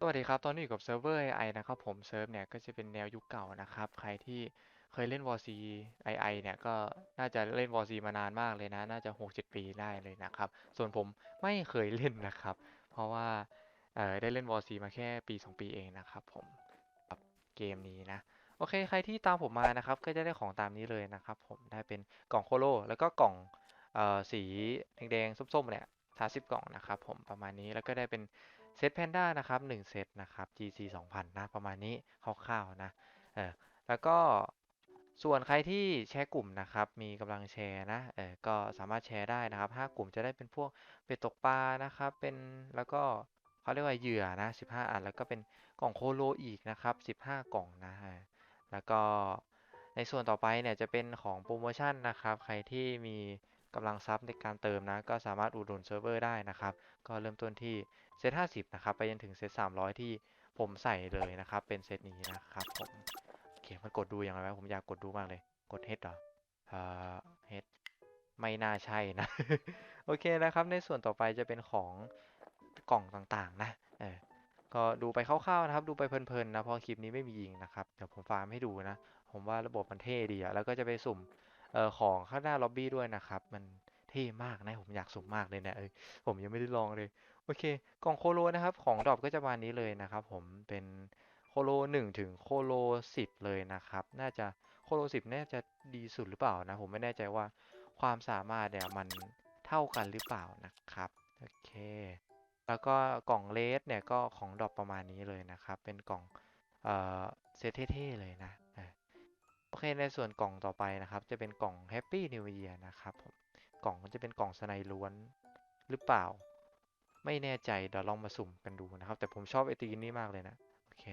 สวัสดีครับ ตอนนี้อยู่กับเซิร์ฟเวอร์ AI นะครับผมเซิร์ฟเนี่ยก็จะเป็นแนวยุคเก่านะครับ ใครที่เคยเล่น War C AI เนี่ยก็น่าจะเล่น War C มานานมากเลยนะ น่าจะ 6-7 ปีได้เลยนะครับ ส่วนผมไม่เคยเล่นนะครับ เพราะว่าได้เล่น War C มาแค่ปี 2 ปีเองนะครับผมกับเกมนี้นะ โอเค ใครที่ตามผมมานะครับ ก็จะได้ของตามนี้เลยนะครับผมได้เป็นกล่องโคโล แล้วก็กล่องออสีแดงๆส้มๆเนี่ยทาสิบกล่องนะครับผมประมาณนี้แล้วก็ได้เป็น เซตแพนด้านะครับหนึ่งเซตนะครับ GC 2000 นะ ประมาณนี้คร่าวๆนะเออแล้วก็ส่วนใครที่แชร์กลุ่มนะครับ มีกำลังแชร์นะเออก็สามารถแชร์ได้นะครับห้ากลุ่มจะได้เป็นพวกเป็ดตกปลานะครับ เป็นแล้วก็เขาเรียกว่าเหยื่อนะ 15 อัน แล้วก็เป็นกล่องโคโลอีกนะครับ 15 กล่องนะฮะแล้วก็ในส่วนต่อไปเนี่ยจะเป็นของโปรโมชั่นนะครับ ใครที่มี กำลังทรัพย์ในการเติมนะ ก็สามารถอุดหนุนเซิร์ฟเวอร์ได้นะครับ ก็เริ่มต้นที่เซต50 นะครับ ไปจนถึงเซต300 ที่ผมใส่เลยนะครับ เป็นเซตนี้นะครับผมโอเคมันกดดูยังไงวะผมอยากกดดูมากเลย กด H เหรอเอ่อ H ไม่น่าใช่นะ โอเคนะครับ ในส่วนต่อไปจะเป็นของกล่องต่างๆ นะเออก็ดูไปคร่าวๆนะครับ ดูไปเพลินๆนะเพราะคลิปนี้ไม่มียิงนะครับ เดี๋ยวผมฟาร์มให้ดูนะ ผมว่าระบบมันเท่ดีอะแล้วก็จะไปสุ่ม ของข้างหน้าล็อบบี้ด้วยนะครับ มันเท่มากนะผมอยากสุ่มมากเลยเนะเออผมยังไม่ได้ลองเลย โอเค กล่องโคโลนะครับ ของดรอปก็จะประมาณนี้เลยนะครับ ผมเป็นโคโลหนึ่งถึงโคโลสิบเลยนะครับ น่าจะโคโลสิบน่าจะดีสุดหรือเปล่านะ ผมไม่แน่ใจว่าความสามารถเนี่ยมันเท่ากันหรือเปล่านะครับ โอเค แล้วก็กล่องเลสเนี่ยก็ของดรอปประมาณนี้เลยนะครับ เป็นกล่องเอ่อเซตเท่ๆเลยนะ ออโอเคในส่วนกล่องต่อไปนะครับ จะเป็นกล่อง Happy New Year นะครับผมกล่องมันจะเป็นกล่องสไนล้วนหรือเปล่า ไม่แน่ใจเดี๋ยวลองมาสุ่มกันดูนะครับ แต่ผมชอบไอตีนนี่มากเลยนะโอเค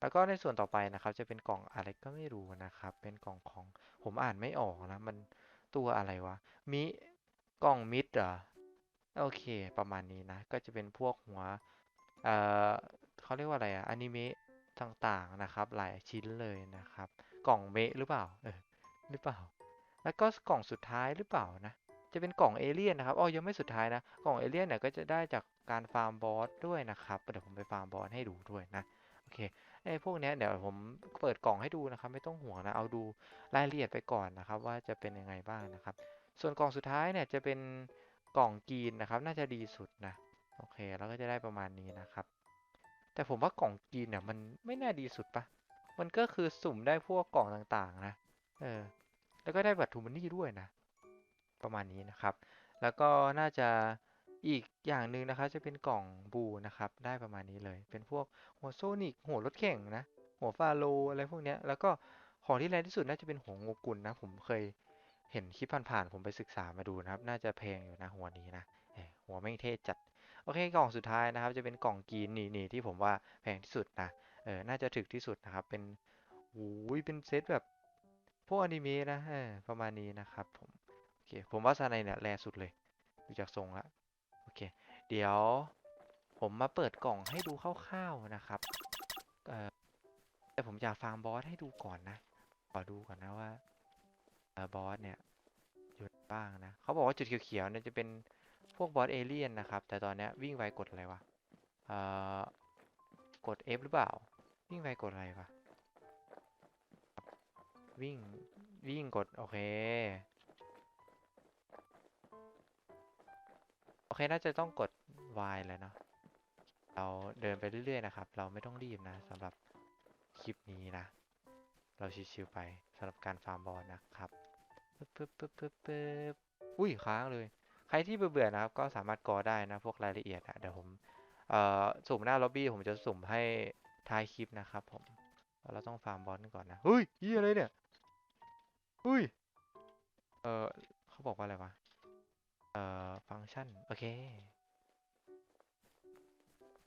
แล้วก็ในส่วนต่อไปนะครับ จะเป็นกล่องอะไรก็ไม่รู้นะครับ เป็นกล่องของผมอ่านไม่ออกนะ มันตัวอะไรวะมิกล่องมิดเหรอโอเค ประมาณนี้นะ ก็จะเป็นพวกหัวเอ่อเขาเรียกว่าอะไรอะอนิเมะต่างๆนะครับ หลายชิ้นเลยนะครับ กล่องเมะหรือเปล่าเออหรือเปล่า แล้วก็กล่องสุดท้ายหรือเปล่านะ จะเป็นกล่องเอเลี่ยนนะครับอ๋อยังไม่สุดท้ายนะ กล่องเอเลี่ยนเนี่ยก็จะได้จากการฟาร์มบอสด้วยนะครับเดี๋ยวผมไปฟาร์มบอสให้ดูด้วยนะโอเคไอ้พวกเนี้ยเดี๋ยวผมเปิดกล่องให้ดูนะครับไม่ต้องห่วงนะเอาดูรายละเอียดไปก่อนนะครับ ว่าจะเป็นยังไงบ้างนะครับ ส่วนกล่องสุดท้ายเนี่ยจะเป็นกล่องกีนนะครับ น่าจะดีสุดนะโอเคแล้วก็จะได้ประมาณนี้นะครับ แต่ผมว่ากล่องกีนเนี่ยมันไม่น่าดีสุดปะ มันก็คือสุ่มได้พวกกล่องต่างๆนะเออแล้วก็ได้บัตรทูมันนี่ด้วยนะ ประมาณนี้นะครับ แล้วก็น่าจะอีกอย่างหนึ่งนะครับจะเป็นกล่องบูนะครับ ได้ประมาณนี้เลย เป็นพวกหัวโซนิกหัวรถแข่งนะ หัวฟาโลอะไรพวกเนี้ย แล้วก็ของที่แรงที่สุดน่าจะเป็นหัวงูกุลนะ ผมเคยเห็นคลิปผ่านๆผมไปศึกษามาดูนะครับ น่าจะแพงอยู่นะหัวนี้นะหัวแม่เท่จัด โอเคกล่องสุดท้ายนะครับ จะเป็นกล่องกีนนี่นี่ที่ผมว่าแพงที่สุดนะ เออน่าจะถึกที่สุดนะครับ เป็นโอ้ยเป็นเซตแบบพวกอนิเมะนะเออประมาณนี้นะครับผม โอเค ผมว่าซาไนเนี่ยแรสุดเลยดูจากทรงละโอเค เดี๋ยวผมมาเปิดกล่องให้ดูคร่าวๆนะครับเอ่อแต่ผมอยากฟาร์มบอสให้ดูก่อนนะ ขอดูก่อนนะว่าเอ่อบอสเนี่ยอยู่บ้างนะ เขาบอกว่าจุดเขียวๆเนี่ยจะเป็นพวกบอสเอเลี่ยนนะครับ แต่ตอนเนี้ยวิ่งไวกดอะไรวะ เอ่อ กด F หรือเปล่า วิ่งไวกดอะไรวะวิ่ง วิ่งกด โอเค โอเค น่าจะต้องกด Y เลยเนาะ เราเดินไปเรื่อย ๆ นะครับ เราไม่ต้องรีบนะสำหรับคลิปนี้นะ เราชิวๆไปสำหรับการฟาร์มบอลนะครับปึ๊บปึ๊บปึ๊บปึ๊บปึ๊บอุ้ยค้างเลย ใครที่เบื่อๆนะครับ ก็สามารถกอได้นะ พวกรายละเอียดอะเดี๋ยวผม เอ่อ สุ่มหน้าล็อบบี้ผมจะสุ่มให้ ท้ายคลิปนะครับผม เราต้องฟาร์มบอลก่อนนะเฮ้ยยี่อะไรเนี่ยเฮ้ย เออเขาบอกว่าอะไรวะ เอ่อ ฟังก์ชัน โอเค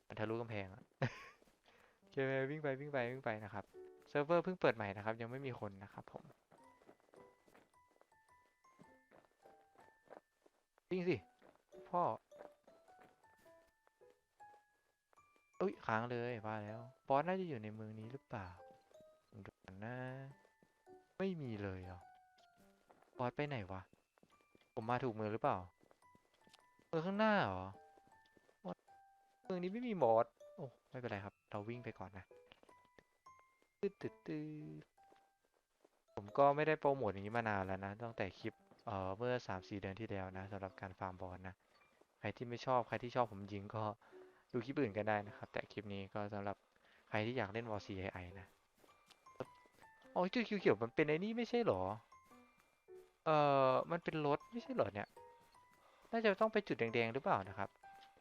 มันทะลุกำแพงอะโอเควิ่งไปวิ่งไปวิ่งไปนะครับเซิร์ฟเวอร์เพิ่งเปิดใหม่นะครับ ยังไม่มีคนนะครับผมวิ่งสิ พ่อ อุ้ยค้างเลยว่าแล้วบอสน่าจะอยู่ในเมืองนี้หรือเปล่าดูก่อนะ ไม่มีเลยหรอะบอสไปไหนวะ ผมมาถูกเมืองหรือเปล่าเมืองข้างหน้าเหรอเมืองนี้ไม่มีบอสโอ้ไม่เป็นไรครับ เราวิ่งไปก่อนนะตึ๊ดตึ๊ดตึ๊ดผมก็ไม่ได้โปรโมทอย่างนี้มานานแล้วนะตั้งแต่คลิปเอ่อเมื่อสามสี่เดือนที่แล้วนะสำหรับการฟาร์มบอลนะ ใครที่ไม่ชอบใครที่ชอบผมยิงก็ ดูคลิปอื่นกันได้นะครับ แต่คลิปนี้ก็สำหรับใครที่อยากเล่นวอ CII นะอ๋อจุดเขียวๆมันเป็นไอ้นี่ไม่ใช่หรอ เอ่อ มันเป็นรถไม่ใช่หรอเนี่ย น่าจะต้องไปจุดแดงๆหรือเปล่านะครับ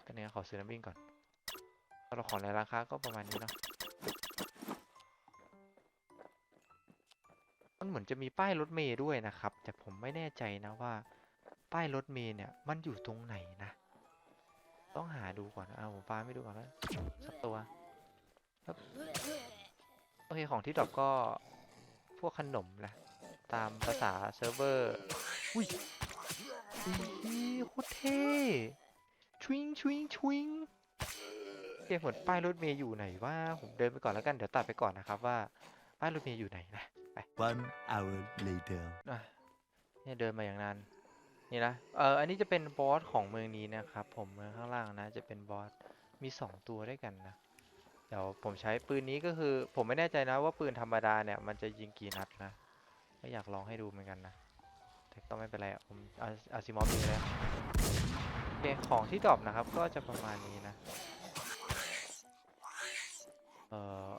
ตอนนี้ขอซื้อน้ำวิ่งก่อนสำหรับของในราคาก็ประมาณนี้เนาะมันเหมือนจะมีป้ายรถเมย์ด้วยนะครับ แต่ผมไม่แน่ใจนะว่า ป้ายรถเมย์เนี่ย มันอยู่ตรงไหนนะ ต้องหาดูก่อนนะเอาผมฟ้าไม่ดูก่อนแล้วสักตัวครับโอเคของที่ดรอปก็พวกขนมแหละตามภาษาเซิร์ฟเวอร์อุ้ยอีโคตรเท่ชวิงชวิงชวิงเกมเหมือนป้ายรถเมย์อยู่ไหนว่าผมเดินไปก่อนแล้วกันเดี๋ยวตัดไปก่อนนะครับว่าป้ายรถเมย์อยู่ไหนนะ One hour later. อะเนี่ยเดินมาอย่างนั้น นี่นะ เอออันนี้จะเป็นบอสของเมืองนี้นะครับ ผมเมืองข้างล่างนะ จะเป็นบอส มีสองตัวด้วยกันนะ เดี๋ยวผมใช้ปืนนี้ก็คือ ผมไม่แน่ใจนะว่าปืนธรรมดาเนี่ยมันจะยิงกี่นัดนะ ก็อยากลองให้ดูเหมือนกันนะแต่ก็ไม่เป็นไรอะผมอาซิมอฟยิงแล้วโอเคของที่ดรอปนะครับ ก็จะประมาณนี้นะ เอ่อ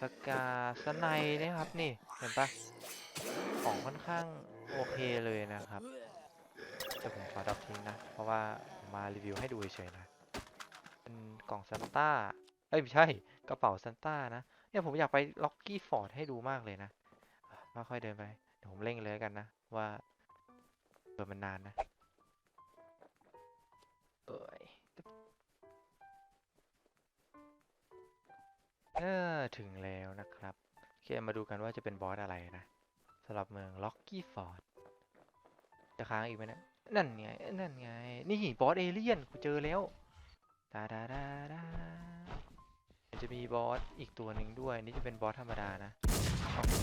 สกาสไนนะครับนี่ เห็นปะของค่อนข้างโอเคเลยนะครับ แต่ผมขอดับทิ้งนะ เพราะว่าผมมารีวิวให้ดูเฉยๆนะ เป็นกล่องซันต้า เอ้ยไม่ใช่กระเป๋าซันต้านะ เนี่ยผมอยากไปล็อกกี้ฟอร์ดให้ดูมากเลยนะอะค่อยๆเดินไป เดี๋ยวผมเร่งเลยแล้วกันนะ ว่าเดินมันนานนะ เอ้ยเออถึงแล้วนะครับโอเคมาดูกันว่าจะเป็นบอสอะไรนะสำหรับเมืองล็อกกี้ฟอร์ดจะค้างอีกไหมเนะ นั่นไง นั่นไง นี่บอสเอเลี่ยนกูเจอแล้วดาดาดาดามันจะมีบอสอีกตัวหนึ่งด้วย นี่จะเป็นบอสธรรมดานะเอาไม่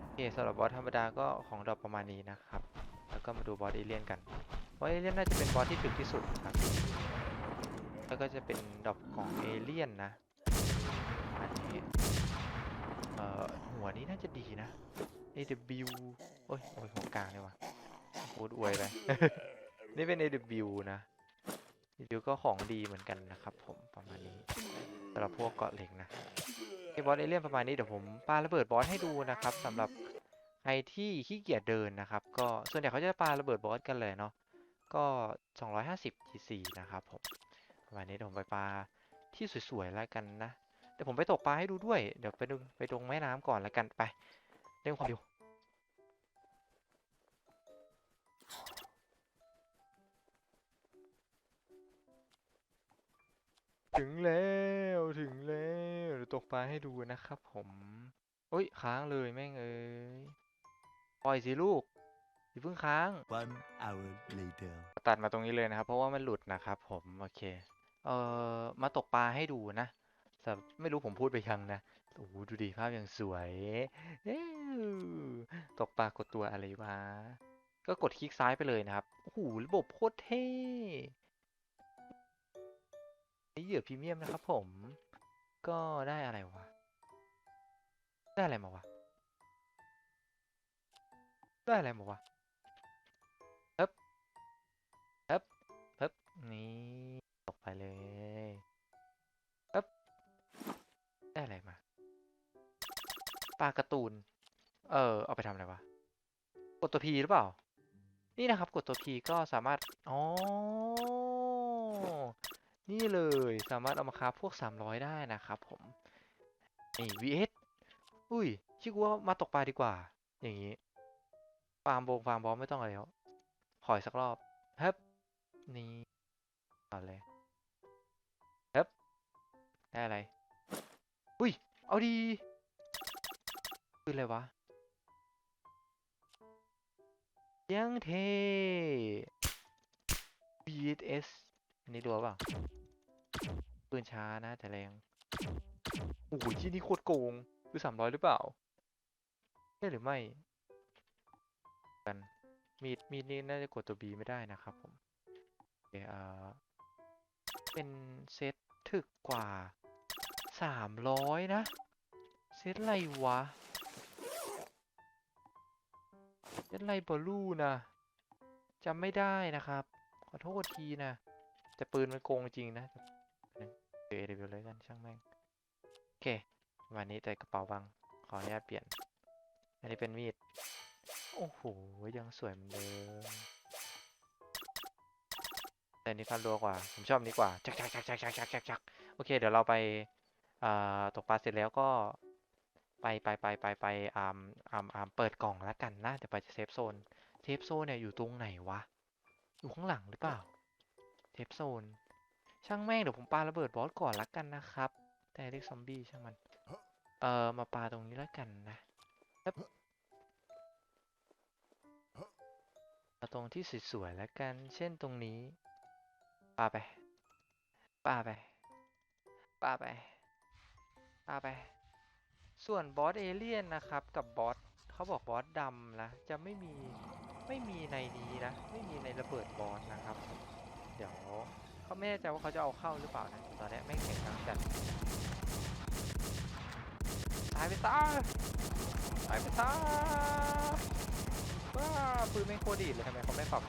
โอเคสำหรับบอสธรรมดาก็ของดรอปประมาณนี้นะครับ แล้วก็มาดูบอสเอเลี่ยนกัน บอสเอเลี่ยนน่าจะเป็นบอสที่ถึกที่สุดครับ แล้วก็จะเป็นดรอปของเอเลี่ยนนะ อันนี้ เอ่อหัวนี้น่าจะดีนะ AW โอ้ยโอ้ยหัวกลางเลยว่ะ พูดอวยไป นี่เป็น AW นะ AW ก็ของดีเหมือนกันนะครับผมประมาณนี้สำหรับพวกเกาะเหล็กนะไอ้บอสเอเลี่ยนประมาณนี้เดี๋ยวผมปาระเบิดบอสให้ดูนะครับสำหรับใครที่ขี้เกียจเดินนะครับ ก็ส่วนใหญ่เขาจะปาระเบิดบอสกันเลยเนาะก็ 250 GC นะครับผมประมาณนี้เดี๋ยวผมไปปาที่สวยๆแล้วกันนะเดี๋ยวผมไปตกปลาให้ดูด้วย เดี๋ยวไปดูไปตรงแม่น้ำก่อนแล้วกันไปเร่งความเร็ว ถึงแล้วถึงแล้วเดี๋ยวตกปลาให้ดูนะครับผมโอ้ยค้างเลยแม่งเอ้ยปล่อยสิลูกอย่าเพิ่งค้าง One hour later. ตัดมาตรงนี้เลยนะครับ เพราะว่ามันหลุดนะครับผมโอเคเอ่อมาตกปลาให้ดูนะแต่ไม่รู้ผมพูดไปยังนะโอ้โหดูดิภาพอย่างสวยเอ้วตกปลากดตัวอะไรวะก็กดคลิกซ้ายไปเลยนะครับโอ้โหระบบโคตรเท่นี่ เหยื่อพรีเมียมนะครับผม ก็ได้อะไรวะ ได้อะไรมาวะ ได้อะไรมาวะเฮ้บเฮ้บเฮ้บนี่ตกไปเลยเฮ้บได้อะไรมา ปลาการ์ตูน เออ เอาไปทำอะไรวะ กดตัว P หรือเปล่า นี่นะครับ กดตัว P ก็สามารถ อ๋อ นี่เลยสามารถเอามาคราฟพวก 300 ได้นะครับผมนี่ VS อุ้ยคิดว่ามาตกปลาดีกว่า อย่างนี้ฟาร์มโบงฟาร์มบอมไม่ต้องอะไรแล้วขออีกสักรอบเฮ้บนี่ก่อนเลยเฮ้บได้อะไร อุ้ย เอาดีคืออะไรวะ ยังเท่ BS อันนี้ดูเปล่า ปืนช้านะแต่แรงโอ้โหที่นี่โคตรโกงคือสามร้อยหรือเปล่าใช่หรือไม่กันมีดมีดนี้น่าจะกดตัว B ไม่ได้นะครับผมเคเอ่อเป็นเซตถึกกว่าสามร้อยนะ เซตอะไรวะ เซตอะไรบอลลูนะจำไม่ได้นะครับ ขอโทษทีนะ แต่ปืนมันโกงจริงนะ เอเดวิลเลยกันช่างแม่ง โอเค วันนี้แต่กระเป๋าบัง ขออนุญาตเปลี่ยน อันนี้เป็นมีด โอ้โห ยังสวยเหมือนเดิม แต่อันนี้พันรัวกว่า ผมชอบอันนี้กว่า จักจักจักจักจักจักจักจักโอเค เดี๋ยวเราไปตกปลาเสร็จแล้วก็ไปไปไปไปไปอ่าอ่าอ่าเปิดกล่องแล้วกันนะเดี๋ยวไปเซฟโซน เซฟโซนเนี่ยอยู่ตรงไหนวะ อยู่ข้างหลังหรือเปล่า เซฟโซน ช่างแม่งเดี๋ยวผมปาระเบิดบอสก่อนละกันนะครับ แต่เรียกซอมบี้ช่างมัน เอ่อมาปาตรงนี้ล้วกันนะปึ๊บปาตรงที่สวยๆแล้วกัน เช่นตรงนี้ปาไปปาไปปาไปปาไป ส่วนบอสเอเลี่ยนนะครับ กับบอสเขาบอกบอสดำนะจะไม่มีไม่มีในนี้นะ ไม่มีในระเบิดบอสนะครับ เดี๋ยว เขาไม่แน่ใจว่าเขาจะเอาเข้าหรือเปล่านะตอนนี้ไม่งแข่งขันกันตายไปซะตายไปซะว้าปืนไม่โคตรดีเลยทำไมเขาไม่ปรับ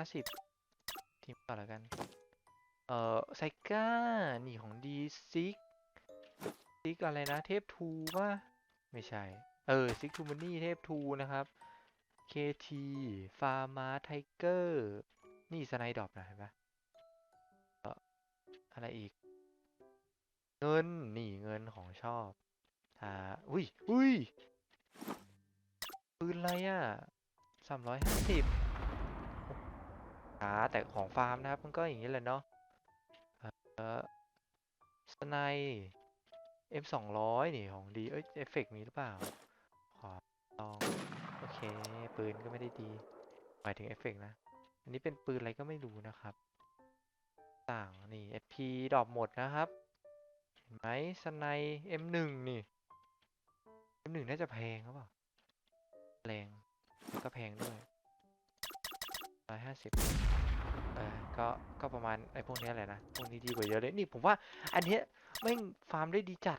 ห้าสิบทีมต่อแล้วกัน เอ่อไซก้านี่ของดีซิกซิกอะไรนะ เทพทูป่ะ ไม่ใช่ เออซิกทูมันนี่เทพทูนะครับ KT ฟาร์มาไทเกอร์ นี่สไนดรอปนะเห็นปะเอ่ออะไรอีก เงิน นี่เงินของชอบอ่าอุ้ยอุ้ยปืนอะไรอะสามร้อยห้าสิบ อ่าแต่ของฟาร์มนะครับ มันก็อย่างนี้แหละเนาะเออสไน M สองร้อยนี่ของดีเอ้ยเอฟเฟกต์มีหรือเปล่า ขอลอง โอเค ปืนก็ไม่ได้ดี หมายถึงเอฟเฟกต์นะ อันนี้เป็นปืนอะไรก็ไม่รู้นะครับ ต่างนี่ SP ดรอปหมดนะครับ เห็นไหมสไน M1 นี่ M1 น่าจะแพงหรือเปล่าแรงก็แพงด้วยร้อยห้าสิบ ออก็ก็ประมาณไอ้พวกนี้แหละนะ พวกนี้ดีกว่าเยอะเลยนี่ผมว่า อันเนี้ยแม่ฟาร์มได้ดีจัด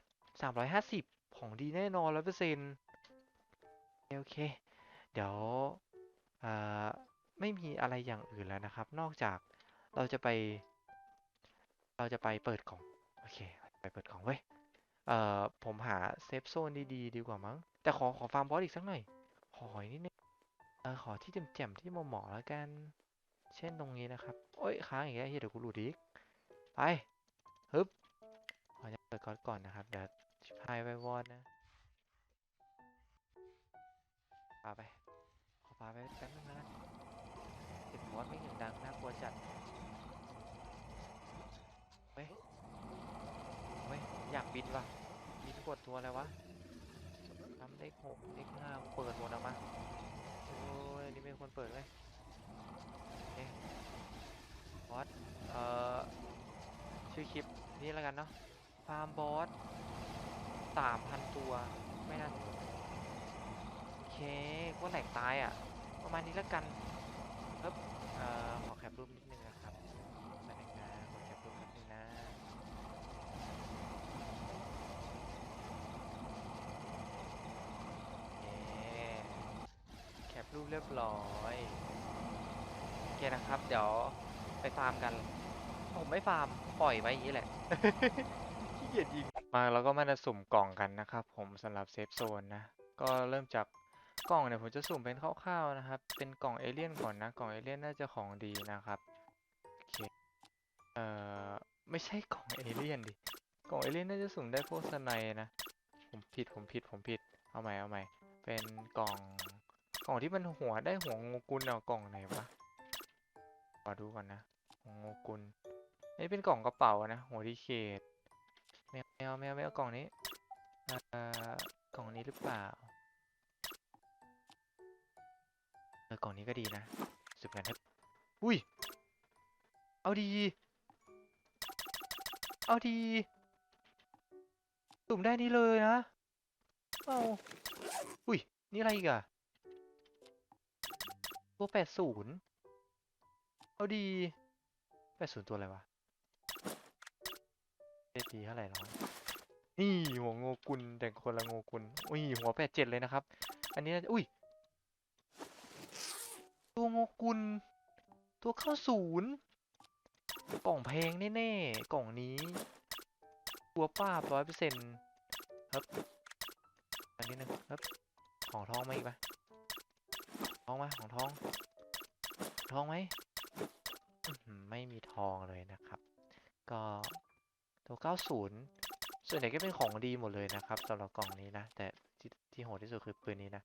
350 ของดีแน่นอนร้อยเปอร์เซ็นต์โอเค เดี๋ยวอ่าไม่มีอะไรอย่างอื่นแล้วนะครับ นอกจากเราจะไป เราจะไปเปิดกล่อง โอเค ไปเปิดกล่องเว้ยเอ่อผมหาเซฟโซนดีๆดีกว่ามั้ง แต่ขอขอฟาร์มบอสอีกสักหน่อย ขออีกนิดนึงเออขอที่แจ่มๆที่หมาะๆแล้วกัน เช่นตรงนี้นะครับโอ้ยค้างอีกแล้วเฮียเดี๋ยวกูหลุดอีกไปฮึบขอจะเปิดก่อนก่อนนะครับเดี๋ยวชิบหายไปวอดนะปาไปขอปาไปแป๊บนึงนะเสียงวอดไม่อย่างดังน่ากลัวจัดเฮ้ยเฮ้ยอยากบินว่ะบินกดตัวอะไรวะทำเลขหกเลขห้าเปิดหมดแล้วมาโอ้ยนี่ไม่ควรเปิดเลย สเอ่อชื่อคลิปนี้แล้วกันเนาะฟาร์มบอสสามพันตัว ไม่น่าโอเคก็แหลกตายอะ ประมาณนี้แล้วกันเอ๊บเอ่อขอแคปรูปนิดนึงนะครับมาหนึ่งนะขอแคปรูปนิดนึงนะโอเคแคปรูปเรียบร้อย โอเคนะครับ เดี๋ยว ไปฟาร์มกัน ผมไม่ฟาร์มปล่อยไว้อย่างนี้แหละ ขี้เกียจยิง มาเราก็มาจะสุ่มกล่องกันนะครับผมสำหรับเซฟโซนนะ ก็เริ่มจากกล่องเนี่ยผมจะสุ่มเป็นคร่าวๆนะครับ เป็นกล่องเอเลี่ยนก่อนนะ กล่องเอเลี่ยนน่าจะของดีนะครับโอเคเอ่อไม่ใช่กล่องเอเลี่ยนดิ กล่องเอเลี่ยนน่าจะสุ่มได้พวกสไนนะ ผมผิดผมผิดผมผิด เอาใหม่เอาใหม่ เป็นกล่องกล่องที่มันหัวได้หัวงูกุลเอากล่องไหนวะ ขอดูก่อนนะหัวงูกุลนนี้เป็นกล่องกระเป๋านะหัวดีเคทแมวแมวแมวแมวกล่องนี้เอ่อกล่องนี้หรือเปล่าเออกล่องนี้ก็ดีนะสุดกันครับอุ้ยเอาดี เอาดีสุ่มได้นี่เลยนะเอาอุ้ยนี่อะไรอีกอะตัวแปดศูนย์ เอาดีแปดศูนย์ตัวอะไรวะเอดีเท่าไหร่แล้วนี่หัวโงกุลแต่งคนละโงกุลอุ้ยหัวแปดเจ็ดเลยนะครับ อันนี้น่าจะอุ้ยตัวโงกุลตัวเข้าศูนย์กล่องแพงแน่ๆกล่องนี้ตัวป้าร้อยเปอร์เซ็นต์ครับอันนี้นึงครับของทองไหมอีกไหมทองไหมของทอง ทองไหม ไม่มีทองเลยนะครับ ก็ตัว 90 ส่วนใหญ่ก็เป็นของดีหมดเลยนะครับสำหรับกล่องนี้นะ แต่ที่ที่โหดที่สุดคือปืนนี้นะ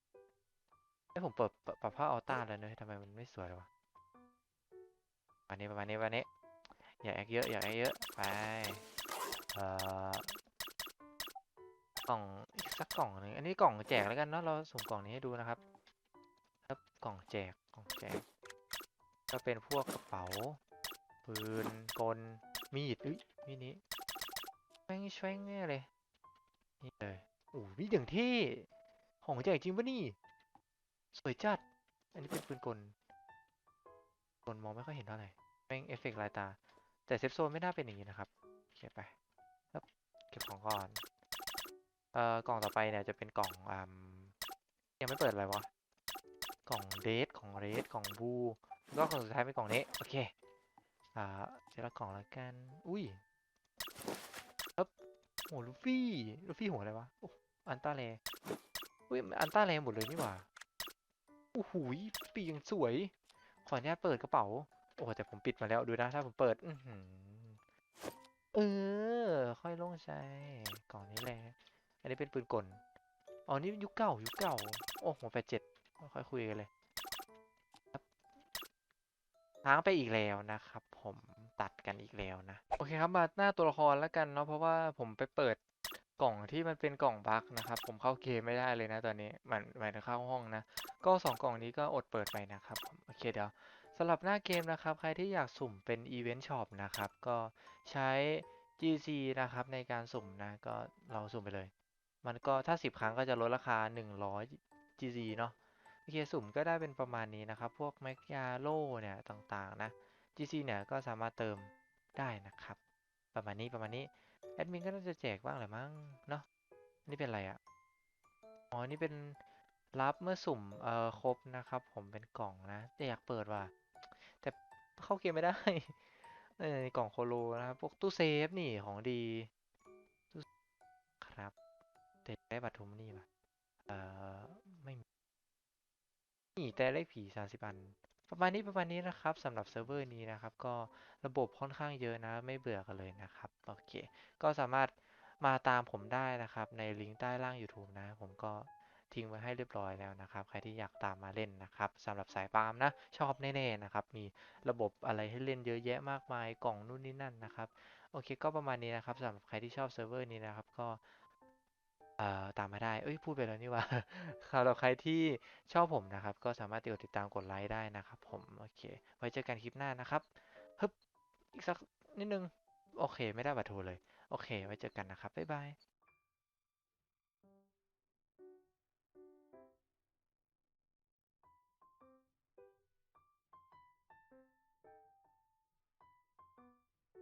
ไอ้ผมเปิดปรับปรับภาอัลต้าแล้วเนอะทำไมมันไม่สวยวะประมาณนี้ประมาณนี้ประมาณนี้ อย่าแอคเยอะ อย่าแอคเยอะ ไป เอ่อกล่องอีกสักกล่องหนึ่งอันนี้กล่องแจกแล้วกันเนาะเราสุ่มกล่องนี้ให้ดูนะครับ ครับกล่องแจกกล่องแจก ก็เป็นพวกกระเป๋า ปืนกลมีดอุ้ยมีนี้แม่งแช่งแน่เลยนี่เลยโอ้ยอย่างที่ของแจจริงปะนี่ สวยจัด อันนี้เป็นปืนกลกลมองไม่ค่อยเห็นเท่าไหร่แม่งเอฟเฟกต์ลายตา แต่เซฟโซนไม่น่าเป็นอย่างนี้นะครับเก็บไปครับเก็บของก่อนเอ่อกล่องต่อไปเนี่ยจะเป็นกล่องอ่ายังไม่เปิดอะไรวะกล่องเดทของเรดกล่องบูแล้วก็กล่องสุดท้ายเป็นกล่องนี้โอเค อ่าเจละกล่องแล้วกัน อุ้ยครับโอ้ลูฟี่ ลูฟี่หัวอะไรวะ โอ้ อันต้าเลอุ้ย อันต้าเลหมดเลยนี่หว่าโอ้โหยปียังสวย ขออนุญาตเปิดกระเป๋า โอ้แต่ผมปิดมาแล้ว ดูนะ ถ้าผมเปิด อืเออ ค่อยโล่งใจ กล่องนี้แหละ อันนี้เป็นปืนกล อ๋อ นี่ยุคเก่า ยุคเก่า โอ้โหแปดเจ็ดค่อยคุยกันเลย ค้างไปอีกแล้วนะครับ ผมตัดกันอีกแล้วนะ โอเคครับมาหน้าตัวละครแล้วกันเนาะเพราะว่าผมไปเปิดกล่องที่มันเป็นกล่องบั๊กนะครับ ผมเข้าเกมไม่ได้เลยนะตอนนี้มันหมายถึงเข้าห้องนะ ก็สองกล่องนี้ก็อดเปิดไปนะครับโอเคเดี๋ยวสำหรับหน้าเกมนะครับ ใครที่อยากสุ่มเป็นอีเวนต์ช็อปนะครับ ก็ใช้ GC นะครับในการสุ่มนะก็เราสุ่มไปเลย มันก็ถ้า 10 ครั้งก็จะลดราคา 100 GC เนาะ โอเคสุ่มก็ได้เป็นประมาณนี้นะครับ พวกแมกยาโลเนี่ยต่างๆนะ GC เนี่ยก็สามารถเติมได้นะครับ ประมาณนี้ประมาณนี้แอดมินก็น่าจะแจกบ้างแหละมั้งเนาะนี่เป็นอะไรอะ่ะอ๋อนี่เป็นรับเมื่อสุ่มเอ่อครบนะครับ ผมเป็นกล่องนะแต่อยากเปิดว่ะแต่เข้าเกมไม่ได้เออในกล่องโคโลนะครับพวกตู้เซฟนี่ของดีตู้ครับแต่ได้บัตรทุมนี่ป่ะเอ่อ นี่แต่เลขผีสามสิบอัน ประมาณนี้ประมาณนี้นะครับสำหรับเซิร์ฟเวอร์นี้นะครับ ก็ระบบค่อนข้างเยอะนะ ไม่เบื่อกันเลยนะครับ โอเค ก็สามารถมาตามผมได้นะครับ ในลิงก์ใต้ล่าง YouTube นะ ผมก็ทิ้งไว้ให้เรียบร้อยแล้วนะครับ ใครที่อยากตามมาเล่นนะครับสำหรับสายปาล์มนะ ชอบแน่ๆนะครับ มีระบบอะไรให้เล่นเยอะแยะมากมายกล่องนู่นนี่นั่นนะครับ โอเค ก็ประมาณนี้นะครับสำหรับใครที่ชอบเซิร์ฟเวอร์นี้นะครับ ก็ เอ่อตามมาได้ เอ้ยพูดไปแล้วนี่ว่าสำหรับใครที่ชอบผมนะครับ ก็สามารถกดติดตามกดไลค์ได้นะครับผม โอเค ไว้เจอกันคลิปหน้านะครับฮึบอีกสักนิดนึง โอเค ไม่ได้บัตรโทรเลย โอเค ไว้เจอกันนะครับ บ๊ายบาย